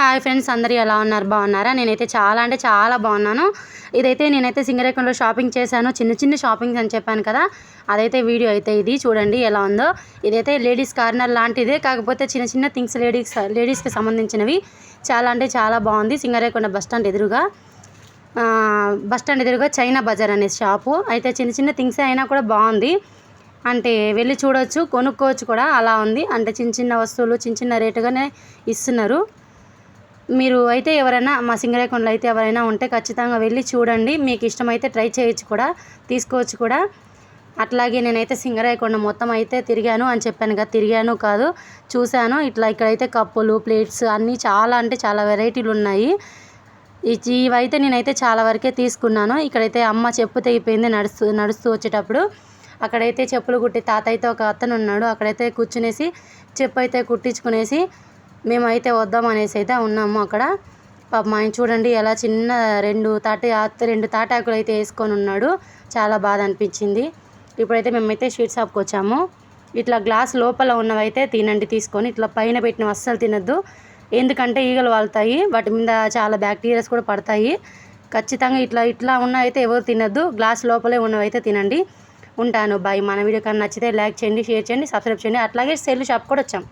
Hi friends అందరూ ఎలా ఉన్నారు? బాగున్నారా? నేనైతే చాలా అంటే చాలా బాగున్నాను. ఇదైతే నేనైతే సింగరేకంలో షాపింగ్ చేశాను. చిన్న చిన్న షాపింగ్స్ అని చెప్పాను కదా అదైతే వీడియో అయితే ఇది. చూడండి ఎలా ఉందో. ఇదైతే లేడీస్ కార్నర్ లాంటిదే కాకపోతే చిన్న చిన్న థింగ్స్ లేడీస్ లేడీస్కి సంబంధించినవి. చాలా అంటే చాలా బాగుంది. సింగరేకొండ బస్ స్టాండ్ ఎదురుగా బస్ స్టాండ్ ఎదురుగా చైనా బజార్ అనే షాపు. అయితే చిన్న చిన్న థింగ్స్ అయినా కూడా బాగుంది. అంటే వెళ్ళి చూడొచ్చు కొనుక్కోవచ్చు కూడా. అలా ఉంది. అంటే చిన్న చిన్న వస్తువులు చిన్న చిన్న రేటుగానే ఇస్తున్నారు. మీరు అయితే ఎవరైనా మా సింగరేకొండలో అయితే ఎవరైనా ఉంటే ఖచ్చితంగా వెళ్ళి చూడండి. మీకు ఇష్టమైతే ట్రై చేయొచ్చు కూడా తీసుకోవచ్చు కూడా. అట్లాగే నేనైతే సింగరాయకొండ మొత్తం అయితే తిరిగాను అని చెప్పాను కదా తిరిగాను కాదు చూశాను. ఇట్లా ఇక్కడైతే కప్పులు ప్లేట్స్ అన్నీ చాలా అంటే చాలా వెరైటీలు ఉన్నాయి. ఇవైతే నేనైతే చాలా వరకే తీసుకున్నాను. ఇక్కడైతే అమ్మ చెప్పు తెగిపోయింది నడుస్తూ నడుస్తూ వచ్చేటప్పుడు. అక్కడైతే చెప్పులు కుట్టి తాత అయితే ఒక అతను ఉన్నాడు. అక్కడైతే కూర్చునేసి చెప్పు అయితే కుట్టించుకునేసి మేమైతే వద్దాం అనేసి అయితే ఉన్నాము అక్కడ. పాప మా ఆయన చూడండి ఎలా చిన్న రెండు తాటి రెండు తాటాకులు అయితే వేసుకొని ఉన్నాడు. చాలా బాధ అనిపించింది. ఇప్పుడైతే మేమైతే షీట్ షాప్కి వచ్చాము. ఇట్లా గ్లాస్ లోపల ఉన్నవైతే తినండి తీసుకొని. ఇట్లా పైన పెట్టినవి అస్సలు తినద్దు. ఎందుకంటే ఈగలు వాళ్తాయి. వాటి మీద చాలా బ్యాక్టీరియాస్ కూడా పడతాయి. ఖచ్చితంగా ఇట్లా ఇట్లా ఉన్నవైతే ఎవరు తినద్దు. గ్లాస్ లోపలే ఉన్నవైతే తినండి. ఉంటాను. బాయ్. మన వీడియో కానీ నచ్చితే లైక్ చేయండి షేర్ చేయండి సబ్స్క్రైబ్ చేయండి. అట్లాగే సెల్ షాప్ కూడా వచ్చాం.